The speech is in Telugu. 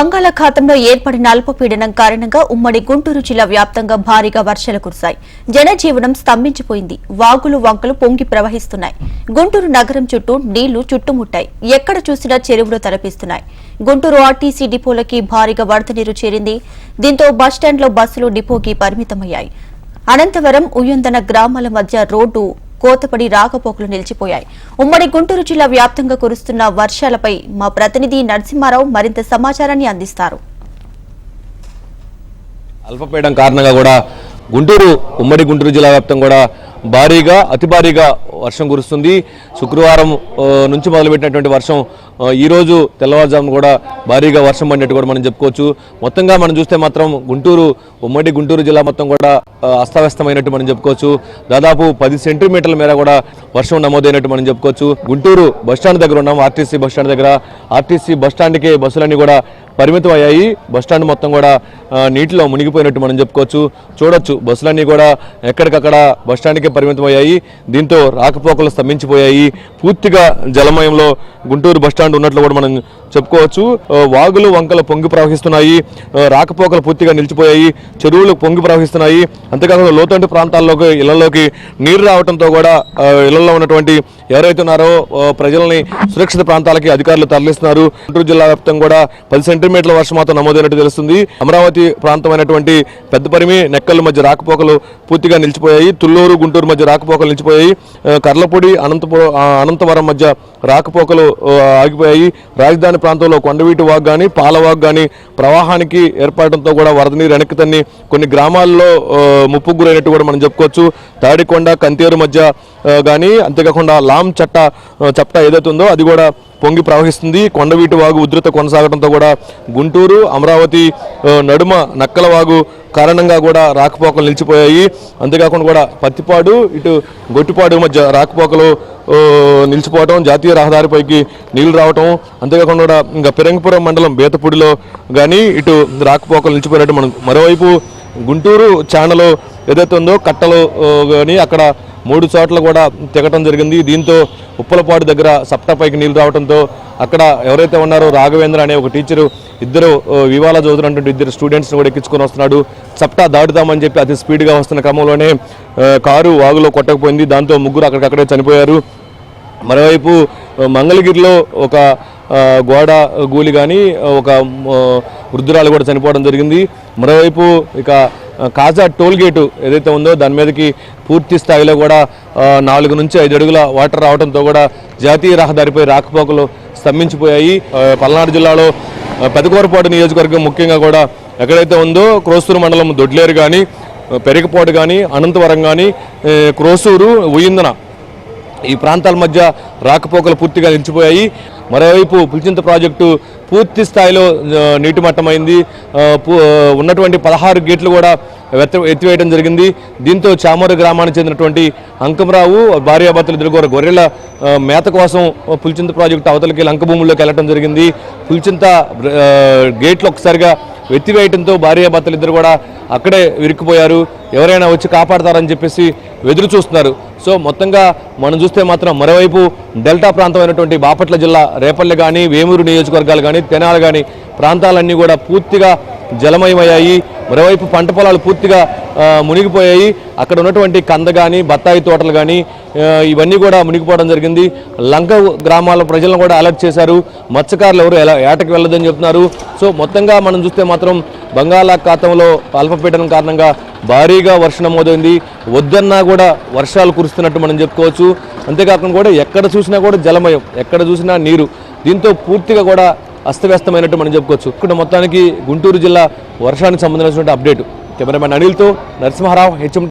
బంగాళాఖాతంలో ఏర్పడిన అల్పపీడనం కారణంగా ఉమ్మడి గుంటూరు జిల్లా వ్యాప్తంగా భారీగా వర్షాలు కురిశాయి. జనజీవనం స్తంభించిపోయింది. వాగులు వంకలు పొంగి ప్రవహిస్తున్నాయి. గుంటూరు నగరం చుట్టూ నీళ్ళు చుట్టుముట్టాయి. ఎక్కడ చూసినా చెరువులు తలపిస్తున్నాయి. గుంటూరు ఆర్టీసీ డిపోలకి భారీగా వరద నీరు చేరింది. దీంతో బస్టాండ్లో బస్సులు డిపోకి పరిమితమయ్యాయి. అనంతవరం ఉయ్యందన గ్రామాల మధ్య రోడ్డు కోతపడి రాకపోకలు నిలిచిపోయాయి. ఉమ్మడి గుంటూరు జిల్లా వ్యాప్తంగా కురుస్తున్న వర్షాలపై మా ప్రతినిధి నరసింహారావు మరింత సమాచారాన్ని అందిస్తారు. అల్పపీడం కారణంగా కూడా గుంటూరు ఉమ్మడి గుంటూరు జిల్లా వ్యాప్తం కూడా భారీగా అతి భారీగా వర్షం కురుస్తుంది. శుక్రవారం నుంచి మొదలుపెట్టినటువంటి వర్షం ఈరోజు ఈ రోజు తెల్లవారుజామున కూడా భారీగా వర్షం పడినట్టు కూడా మనం చెప్పుకోవచ్చు. మొత్తంగా మనం చూస్తే మాత్రం గుంటూరు ఉమ్మడి గుంటూరు జిల్లా మొత్తం కూడా అస్తవ్యస్తమైనట్టు మనం చెప్పుకోవచ్చు. దాదాపు పది సెంటీమీటర్ల మేర కూడా వర్షం నమోదైనట్టు మనం చెప్పుకోవచ్చు. గుంటూరు బస్టాండ్ దగ్గర ఉన్నాం ఆర్టీసీ బస్టాండ్ దగ్గర. ఆర్టీసీ బస్టాండ్కే బస్సులన్నీ కూడా పరిమితం అయ్యాయి బస్టాండ్ మొత్తం కూడా నీటిలో మునిగిపోయినట్టు మనం చెప్పుకోవచ్చు. చూడొచ్చు బస్సులన్నీ కూడా ఎక్కడికక్కడ బస్టాండ్కే పరిమితం అయ్యాయి దీంతో రాకపోకలు స్తంభించిపోయాయి. పూర్తిగా జలమయంలో గుంటూరు బస్టాండ్ ఉన్నట్లు కూడా మనం చెప్పుకోవచ్చు. వాగులు వంకలు పొంగి ప్రవహిస్తున్నాయి. రాకపోకలు పూర్తిగా నిలిచిపోయాయి. చెరువులు పొంగి ప్రవహిస్తున్నాయి. అంతేకాకుండా లోతంటి ప్రాంతాల్లోకి ఇళ్ళలోకి నీరు రావడంతో కూడా ఇళ్ళలో ఉన్నటువంటి ఎవరైతే ఉన్నారో ప్రజల్ని సురక్షిత ప్రాంతాలకి అధికారులు తరలిస్తున్నారు. గుంటూరు జిల్లా వ్యాప్తంగా కూడా పది సెంటీమీటర్ల వర్షం మాత్రం నమోదైనట్టు తెలుస్తుంది. అమరావతి ప్రాంతమైనటువంటి పెద్దపరిమి నెక్కల మధ్య రాకపోకలు పూర్తిగా నిలిచిపోయాయి. తుల్లూరు గుంటూరు మధ్య రాకపోకలు నిలిచిపోయాయి. కర్లపూడి అనంతపురం అనంతవరం మధ్య రాకపోకలు ఆగిపోయాయి. రాజధాని ప్రాంతంలో కొండవీటి వాగ్ కానీ పాలవాగ్ కానీ ప్రవాహానికి ఏర్పడటంతో కూడా వరద నీరు వెనక్కి తన్ని కొన్ని గ్రామాల్లో ముప్పు గురైనట్టు కూడా మనం చెప్పుకోవచ్చు. తాడికొండ కంతేరు మధ్య కానీ అంతేకాకుండా లామ్ చట్ట చట్ట ఏదైతే ఉందో అది కూడా పొంగి ప్రవహిస్తుంది. కొండవీటి వాగు ఉధృత కొనసాగడంతో కూడా గుంటూరు అమరావతి నడుమ నక్కల వాగు కారణంగా కూడా రాకపోకలు నిలిచిపోయాయి. అంతేకాకుండా కూడా పత్తిపాడు ఇటు గొట్టిపాడు మధ్య రాకపోకలు నిలిచిపోవటం జాతీయ రహదారిపైకి నీళ్ళు రావటం అంతేకాకుండా కూడా ఇంకా పిరంగిపురం మండలం బేతపూడిలో కానీ ఇటు రాకపోకలు నిలిచిపోయినట్టు మనం మరోవైపు గుంటూరు ఛానల్ ఏదైతే ఉందో కట్టలు కానీ అక్కడ మూడు చోట్ల కూడా తెగటం జరిగింది. దీంతో ఉప్పలపాడు దగ్గర సప్టాపైకి నీళ్ళు రావడంతో అక్కడ ఎవరైతే ఉన్నారో రాఘవేంద్ర అనే ఒక టీచరు ఇద్దరు ఆ, వివాళ చదువుతున్నటువంటి ఇద్దరు స్టూడెంట్స్ని కూడా ఎక్కించుకొని వస్తున్నాడు. సప్టా దాటుదామని చెప్పి అతి స్పీడ్గా వస్తున్న క్రమంలోనే కారు వాగులో కొట్టకపోయింది. దాంతో ముగ్గురు అక్కడికక్కడే చనిపోయారు. మరోవైపు మంగళగిరిలో ఒక గోడ గూలి కానీ ఒక వృద్ధురాలు కూడా చనిపోవడం జరిగింది. మరోవైపు ఇక కాజా టోల్ గేటు ఏదైతే ఉందో దాని మీదకి పూర్తి స్థాయిలో కూడా నాలుగు నుంచి ఐదు అడుగుల వాటర్ రావడంతో కూడా జాతీయ రహదారిపై రాకపోకలు స్తంభించిపోయాయి. పల్నాడు జిల్లాలో పెదకూరపాటు నియోజకవర్గం ముఖ్యంగా కూడా ఎక్కడైతే ఉందో క్రోసూరు మండలం దొడ్లేరు కానీ పెరిగిపోటు కానీ అనంతవరం కానీ క్రోసూరు ఉయిందన ఈ ప్రాంతాల మధ్య రాకపోకలు పూర్తిగా నిలిచిపోయాయి. మరోవైపు పులిచింత ప్రాజెక్టు పూర్తి స్థాయిలో నీటిమట్టమైంది. నీటి మట్టమైంది ఉన్నటువంటి పదహారు గేట్లు కూడా ఎత్తివేయడం జరిగింది. దీంతో చామూరు గ్రామానికి చెందినటువంటి అంకంరావు భార్యాభర్తలు ఇద్దరు గొర్రెల మేత కోసం పులిచింత ప్రాజెక్టు అవతలకి లంక భూముల్లోకి వెళ్ళడం జరిగింది. పులిచింత గేట్లు ఒకసారిగా ఎత్తివేయడంతో భార్యాభర్తలు ఇద్దరు కూడా అక్కడే ఇరుక్కుపోయారు ఎవరైనా వచ్చి కాపాడతారని చెప్పేసి ఎదురు చూస్తున్నారు. సో మొత్తంగా మనం చూస్తే మాత్రం మరోవైపు డెల్టా ప్రాంతమైనటువంటి బాపట్ల జిల్లా రేపల్లె కానీ వేమూరు నియోజకవర్గాలు కానీ తెనాలు కానీ ప్రాంతాలన్నీ కూడా పూర్తిగా జలమయమయ్యాయి. మరోవైపు పంట పొలాలు పూర్తిగా మునిగిపోయాయి. అక్కడ ఉన్నటువంటి కంద కానీ బత్తాయి తోటలు కానీ ఇవన్నీ కూడా మునిగిపోవడం జరిగింది. లంక గ్రామాల ప్రజలను కూడా అలర్ట్ చేశారు. మత్స్యకారులు ఎవరు ఎలా ఏటకి వెళ్ళదని చెప్తున్నారు. సో మొత్తంగా మనం చూస్తే మాత్రం బంగాళాఖాతంలో అల్పపీడనం కారణంగా భారీగా వర్షం నమోదైంది. వద్దన్నా కూడా వర్షాలు కురుస్తున్నట్టు మనం చెప్పుకోవచ్చు. అంతేకాకుండా కూడా ఎక్కడ చూసినా కూడా జలమయం. ఎక్కడ చూసినా నీరు. దీంతో పూర్తిగా కూడా అస్తవ్యస్తమైనట్టు మనం చెప్పుకోవచ్చు. ఇక్కడ మొత్తానికి గుంటూరు జిల్లా వర్షానికి సంబంధించినటువంటి అప్డేట్ కెమెరామెన్ అనిల్తో నరసింహారావు హెచ్ఎం